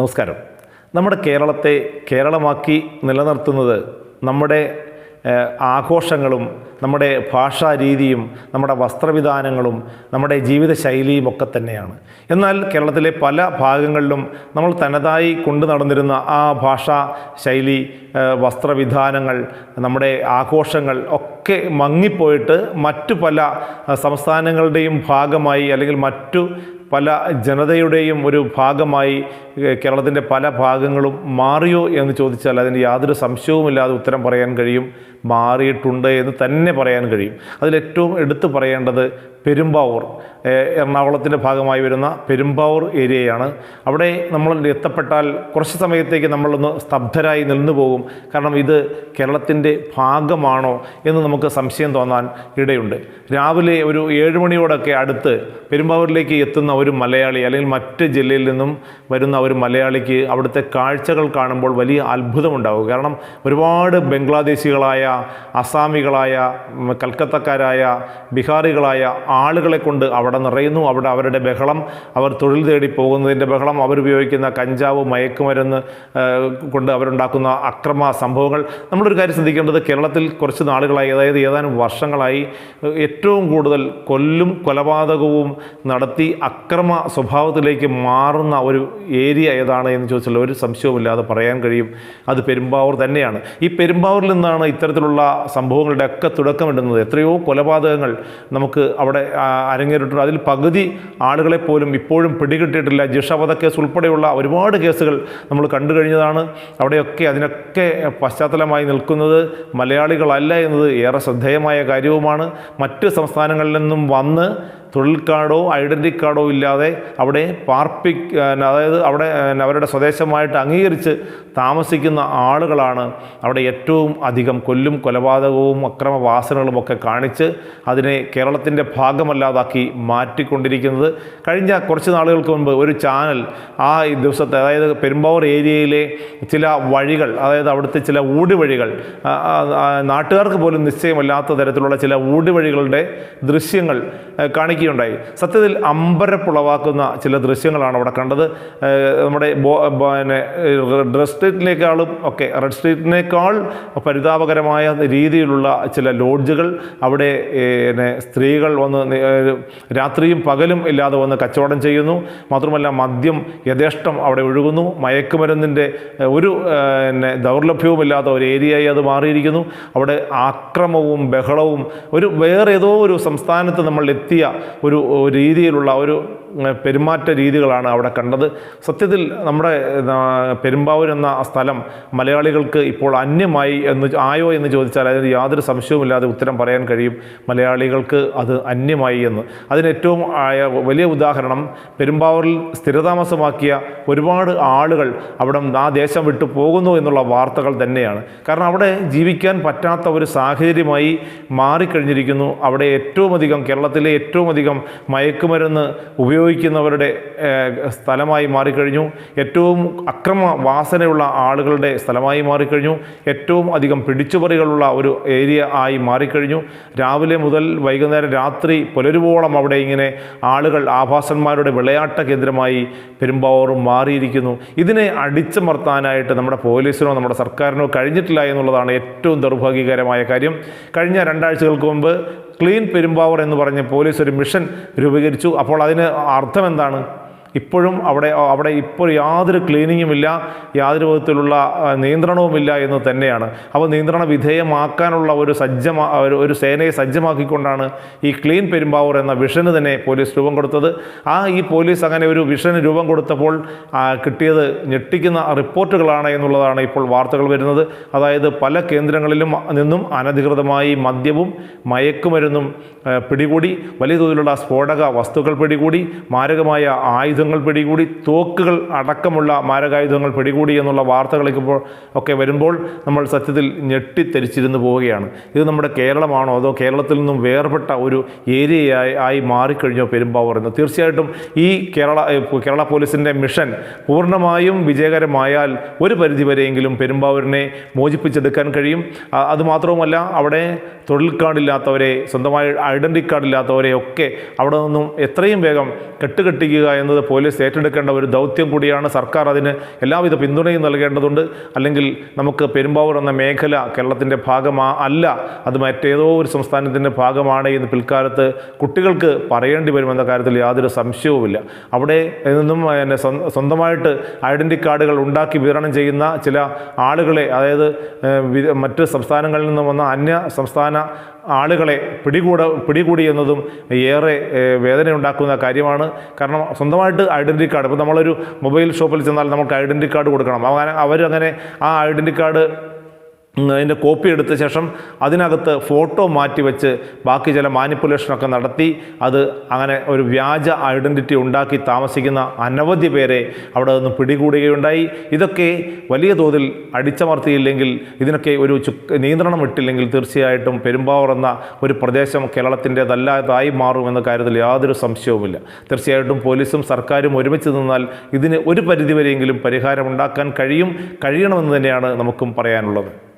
നമസ്കാരം. നമ്മുടെ കേരളത്തെ കേരളമാക്കി നിലനിർത്തുന്നത് നമ്മുടെ ആഘോഷങ്ങളും നമ്മുടെ ഭാഷാരീതിയും നമ്മുടെ വസ്ത്രവിധാനങ്ങളും നമ്മുടെ ജീവിതശൈലിയും ഒക്കെ തന്നെയാണ്. എന്നാൽ കേരളത്തിലെ പല ഭാഗങ്ങളിലും നമ്മൾ തനതായി കൊണ്ടു നടന്നിരുന്ന ആ ഭാഷാ ശൈലി വസ്ത്രവിധാനങ്ങൾ നമ്മുടെ ആഘോഷങ്ങൾ ഒക്കെ മങ്ങിപ്പോയിട്ട് മറ്റു പല സംസ്ഥാനങ്ങളുടെയും ഭാഗമായി അല്ലെങ്കിൽ മറ്റു പല ജനതയുടെയും ഒരു ഭാഗമായി കേരളത്തിന്റെ പല ഭാഗങ്ങളും മാറിയോ എന്ന് ചോദിച്ചാൽ അതിന് യാതൊരു സംശയവുമില്ലാതെ ഉത്തരം പറയാൻ കഴിയും. മാറിയിട്ടുണ്ട് എന്ന് തന്നെ പറയാൻ കഴിയും. അതിലേറ്റവും എടുത്തു പറയേണ്ടത് പെരുമ്പാവൂർ. എറണാകുളത്തിന്റെ ഭാഗമായി വരുന്ന പെരുമ്പാവൂർ ഏരിയയാണ്. അവിടെ നമ്മൾ എത്തപ്പെട്ടാൽ കുറച്ച് സമയത്തേക്ക് നമ്മളൊന്ന് സ്തബ്ധരായി നിന്നു പോകും. കാരണം ഇത് കേരളത്തിന്റെ ഭാഗമാണോ എന്ന് നമുക്ക് സംശയം തോന്നാൻ ഇടയുണ്ട്. രാവിലെ ഒരു ഏഴ് മണിയോടൊക്കെ അടുത്ത് പെരുമ്പാവൂരിലേക്ക് എത്തുന്ന ഒരു മലയാളി അല്ലെങ്കിൽ മറ്റ് ജില്ലയിൽ നിന്നും വരുന്ന ഒരു മലയാളിക്ക് അവിടുത്തെ കാഴ്ചകൾ കാണുമ്പോൾ വലിയ അത്ഭുതമുണ്ടാകും. കാരണം ഒരുപാട് ബംഗ്ലാദേശികളായ അസാമികളായ കൽക്കത്തക്കാരായ ബീഹാറികളായ ആളുകളെ കൊണ്ട് അവിടെ നിറയുന്നു. അവിടെ അവരുടെ ബഹളം അവർ തൊഴിൽ തേടി പോകുന്നതിന്റെ ബഹളം അവരുപയോഗിക്കുന്ന കഞ്ചാവ് മയക്കുമരുന്ന് കൊണ്ട് അവരുണ്ടാക്കുന്ന അക്രമ സംഭവങ്ങൾ. നമ്മളൊരു കാര്യം ശ്രദ്ധിക്കേണ്ടത് കേരളത്തിൽ കുറച്ച് നാളുകളായി അതായത് ഏതാനും വർഷങ്ങളായി ഏറ്റവും കൂടുതൽ കൊല്ലും കൊലപാതകവും നടത്തി അക്രമ സ്വഭാവത്തിലേക്ക് മാറുന്ന ഒരു ഏരിയ ഏതാണ് എന്ന് ചോദിച്ചാൽ ഒരു സംശയവുമില്ലാതെ പറയാൻ കഴിയും. അത് പെരുമ്പാവൂർ തന്നെയാണ്. ഈ പെരുമ്പാവൂരിൽ നിന്നാണ് ഇത്തരത്തിലുള്ള സംഭവങ്ങളുടെ ഒക്കെ തുടക്കമിടുന്നത്. എത്രയോ കൊലപാതകങ്ങൾ നമുക്ക് അവിടെ ആ, അരങ്ങേറിയിട്ടുണ്ട് അതിൽ പകുതി ആളുകളെ പോലും ഇപ്പോഴും പിടികിട്ടിയിട്ടില്ല. ജിഷവധ കേസ് ഉൾപ്പെടെയുള്ള ഒരുപാട് കേസുകൾ നമ്മൾ കണ്ടു കഴിഞ്ഞതാണ്. അവിടെയൊക്കെ അതിനൊക്കെ പശ്ചാത്തലമായി നിൽക്കുന്നത് മലയാളികളല്ല എന്നത് ഏറെ ശ്രദ്ധേയമായ കാര്യവുമാണ്. മറ്റ് സംസ്ഥാനങ്ങളിൽ നിന്നും വന്ന് തൊഴിൽ കാർഡോ ഐഡന്റി കാർഡോ ഇല്ലാതെ അവിടെ പാർപ്പി അതായത് അവിടെ അവരുടെ സ്വദേശമായിട്ട് അംഗീകരിച്ച് താമസിക്കുന്ന ആളുകളാണ് അവിടെ ഏറ്റവും അധികം കൊല്ലും കൊലപാതകവും അക്രമവാസനകളും ഒക്കെ കാണിച്ച് അതിനെ കേരളത്തിന്റെ ഭാഗമല്ലാതാക്കി മാറ്റിക്കൊണ്ടിരിക്കുന്നത്. കഴിഞ്ഞ കുറച്ച് നാളുകൾക്ക് മുൻപ് ഒരു ചാനൽ ആ ദിവസത്തെ അതായത് പെരുമ്പാവൂർ ഏരിയയിലെ ചില വഴികൾ അതായത് അവിടുത്തെ ചില ഊടുവഴികൾ നാട്ടുകാർക്ക് പോലും നിശ്ചയമല്ലാത്ത തരത്തിലുള്ള ചില ഊടുവഴികളുടെ ദൃശ്യങ്ങൾ കാണിക്കുകയുണ്ടായി. സത്യത്തിൽ അമ്പരപ്പുളവാക്കുന്ന ചില ദൃശ്യങ്ങളാണ് അവിടെ കണ്ടത്. നമ്മുടെ പിന്നെ റെഡ് സ്ട്രീറ്റിനേക്കാളും ഒക്കെ റെഡ് സ്ട്രീറ്റിനേക്കാൾ പരിതാപകരമായ രീതിയിലുള്ള ചില ലോഡ്ജുകൾ അവിടെ സ്ത്രീകൾ വന്ന് രാത്രിയും പകലും ഇല്ലാതെ വന്ന് കച്ചവടം ചെയ്യുന്നു. മാത്രമല്ല മദ്യം യഥേഷ്ടം അവിടെ ഒഴുകുന്നു. മയക്കുമരുന്നിന്റെ ഒരു പിന്നെ ദൗർലഭ്യവുമില്ലാത്ത ഒരു ഏരിയയായി അത് മാറിയിരിക്കുന്നു. അവിടെ ആക്രമവും ബഹളവും ഒരു വേറെ ഏതോ ഒരു സംസ്ഥാനത്ത് നമ്മൾ എത്തിയ ഒരു രീതിയിലുള്ള ഒരു പെരുമാറ്റ രീതികളാണ് അവിടെ കണ്ടത്. സത്യത്തിൽ നമ്മുടെ പെരുമ്പാവൂർ എന്ന സ്ഥലം മലയാളികൾക്ക് ഇപ്പോൾ അന്യമായി എന്ന് ആയോ എന്ന് ചോദിച്ചാൽ അതിന് യാതൊരു സംശയവുമില്ലാതെ ഉത്തരം പറയാൻ കഴിയും. മലയാളികൾക്ക് അത് അന്യമായി എന്ന്. അതിന് ഏറ്റവും വലിയ ഉദാഹരണം പെരുമ്പാവൂരിൽ സ്ഥിരതാമസമാക്കിയ ഒരുപാട് ആളുകൾ അവിടെ ആ ദേശം വിട്ടു പോകുന്നു എന്നുള്ള വാർത്തകൾ തന്നെയാണ്. കാരണം അവിടെ ജീവിക്കാൻ പറ്റാത്ത ഒരു സാഹചര്യമായി മാറിക്കഴിഞ്ഞിരിക്കുന്നു. അവിടെ ഏറ്റവും അധികം കേരളത്തിലെ ഏറ്റവും അധികം മയക്കുമരുന്ന് ഉപയോഗിക്കുന്നവരുടെ സ്ഥലമായി മാറിക്കഴിഞ്ഞു. ഏറ്റവും അക്രമ വാസനയുള്ള ആളുകളുടെ സ്ഥലമായി മാറിക്കഴിഞ്ഞു. ഏറ്റവും അധികം പിടിച്ചുപറികളുള്ള ഒരു ഏരിയ ആയി മാറിക്കഴിഞ്ഞു. രാവിലെ മുതൽ വൈകുന്നേരം രാത്രി പുലരുവോളം അവിടെ ഇങ്ങനെ ആളുകൾ ആഭാസന്മാരുടെ വിളയാട്ട കേന്ദ്രമായി പെരുമ്പാവൂർ മാറിയിരിക്കുന്നു. ഇതിനെ അടിച്ചമർത്താനായിട്ട് നമ്മുടെ പോലീസിനോ നമ്മുടെ സർക്കാരിനോ കഴിഞ്ഞിട്ടില്ല എന്നുള്ളതാണ് ഏറ്റവും ദൗർഭാഗ്യകരമായ കാര്യം. കഴിഞ്ഞ രണ്ടാഴ്ചകൾക്ക് മുമ്പ് ക്ലീൻ പെരുമ്പാവൂർ എന്ന് പറഞ്ഞ് പോലീസ് ഒരു മിഷൻ രൂപീകരിച്ചു. അപ്പോൾ അതിന് അർത്ഥം എന്താണ്? ഇപ്പോഴും അവിടെ അവിടെ ഇപ്പോൾ യാതൊരു ക്ലീനിങ്ങും ഇല്ല യാതൊരു വിധത്തിലുള്ള നിയന്ത്രണവുമില്ല എന്ന് തന്നെയാണ്. അപ്പോൾ നിയന്ത്രണ വിധേയമാക്കാനുള്ള ഒരു സജ്ജമാ ഒരു ഒരു സേനയെ സജ്ജമാക്കിക്കൊണ്ടാണ് ഈ ക്ലീൻ പെരുമ്പാവൂർ എന്ന വിഷന് തന്നെ പോലീസ് രൂപം കൊടുത്തത്. ആ ഈ പോലീസ് അങ്ങനെ ഒരു വിഷന് രൂപം കൊടുത്തപ്പോൾ കിട്ടിയത് ഞെട്ടിക്കുന്ന റിപ്പോർട്ടുകളാണ് എന്നുള്ളതാണ് ഇപ്പോൾ വാർത്തകൾ വരുന്നത്. അതായത് പല കേന്ദ്രങ്ങളിലും നിന്നും അനധികൃതമായി മദ്യവും മയക്കുമരുന്നും പിടികൂടി. വലിയ തോതിലുള്ള സ്ഫോടക വസ്തുക്കൾ പിടികൂടി. മാരകമായ ആയുധങ്ങൾ പിടികൂടി തോക്കുകൾ അടക്കമുള്ള മാരകായുധങ്ങൾ പിടികൂടി എന്നുള്ള വാർത്തകളൊക്കെ ഒക്കെ വരുമ്പോൾ നമ്മൾ സത്യത്തിൽ ഞെട്ടിത്തെരിച്ചിരുന്നു പോവുകയാണ്. ഇത് നമ്മുടെ കേരളമാണോ അതോ കേരളത്തിൽ നിന്നും വേർപെട്ട ഒരു ഏരിയയായി ആയി മാറിക്കഴിഞ്ഞോ പെരുമ്പാവൂർ എന്ന്? തീർച്ചയായിട്ടും ഈ കേരള കേരള പോലീസിന്റെ മിഷൻ പൂർണമായും വിജയകരമായാൽ ഒരു പരിധിവരെയെങ്കിലും പെരുമ്പാവൂരിനെ മോചിപ്പിച്ചെടുക്കാൻ കഴിയും. അതുമാത്രവുമല്ല അവിടെ തൊഴിൽ കാർഡില്ലാത്തവരെ സ്വന്തമായി ഐഡന്റി കാർഡില്ലാത്തവരെ ഒക്കെ അവിടെ നിന്നും എത്രയും വേഗം കെട്ടുകെട്ടിക്കുക എന്നത് പോലീസ് ഏറ്റെടുക്കേണ്ട ഒരു ദൗത്യം കൂടിയാണ് സർക്കാർ അതിന് എല്ലാവിധ പിന്തുണയും നൽകേണ്ടതുണ്ട്. അല്ലെങ്കിൽ നമുക്ക് പെരുമ്പാവൂർ എന്ന മേഖല കേരളത്തിന്റെ ഭാഗമാ അല്ല അത് മറ്റേതോ ഒരു സംസ്ഥാനത്തിന്റെ ഭാഗമാണ് എന്ന് പിൽക്കാലത്ത് കുട്ടികൾക്ക് പറയേണ്ടി വരുമെന്ന കാര്യത്തിൽ യാതൊരു സംശയവുമില്ല. അവിടെ നിന്നും പിന്നെ സ്വന്തമായിട്ട് ഐഡന്റി കാർഡുകൾ ഉണ്ടാക്കി വിതരണം ചെയ്യുന്ന ചില ആളുകളെ അതായത് മറ്റ് സംസ്ഥാനങ്ങളിൽ നിന്നും വന്ന അന്യ സംസ്ഥാന ആളുകളെ പിടികൂട പിടികൂടി എന്നതും ഏറെ വേദന വേദനയുണ്ടാക്കുന്ന കാര്യമാണ്. കാരണം സ്വന്തമായിട്ട് ഐഡന്റി കാർഡ് ഇപ്പോൾ നമ്മളൊരു മൊബൈൽ ഷോപ്പിൽ ചെന്നാൽ നമുക്ക് ഐഡന്റി കാർഡ് കൊടുക്കണം. അങ്ങനെ അവരങ്ങനെ ആ ഐഡന്റി കാർഡ് അതിന്റെ കോപ്പി എടുത്ത ശേഷം അതിനകത്ത് ഫോട്ടോ മാറ്റി വെച്ച് ബാക്കി ചില മാനിപ്പുലേഷനൊക്കെ നടത്തി അത് അങ്ങനെ ഒരു വ്യാജ ഐഡന്റിറ്റി ഉണ്ടാക്കി താമസിക്കുന്ന അനവധി പേരെ അവിടെ നിന്ന് പിടികൂടുകയുണ്ടായി. ഇതൊക്കെ വലിയ തോതിൽ അടിച്ചമർത്തിയില്ലെങ്കിൽ ഇതിനൊക്കെ ഒരു നിയന്ത്രണം ഇട്ടില്ലെങ്കിൽ തീർച്ചയായിട്ടും പെരുമ്പാവൂർ എന്ന ഒരു പ്രദേശം കേരളത്തിന്റെതല്ലാതായി മാറുമെന്ന കാര്യത്തിൽ യാതൊരു സംശയവുമില്ല. തീർച്ചയായിട്ടും പോലീസും സർക്കാരും ഒരുമിച്ച് നിന്നാൽ ഇതിന് ഒരു പരിധിവരെയെങ്കിലും പരിഹാരം ഉണ്ടാക്കാൻ കഴിയും കഴിയണമെന്ന് തന്നെയാണ് നമുക്കും പറയാനുള്ളത്.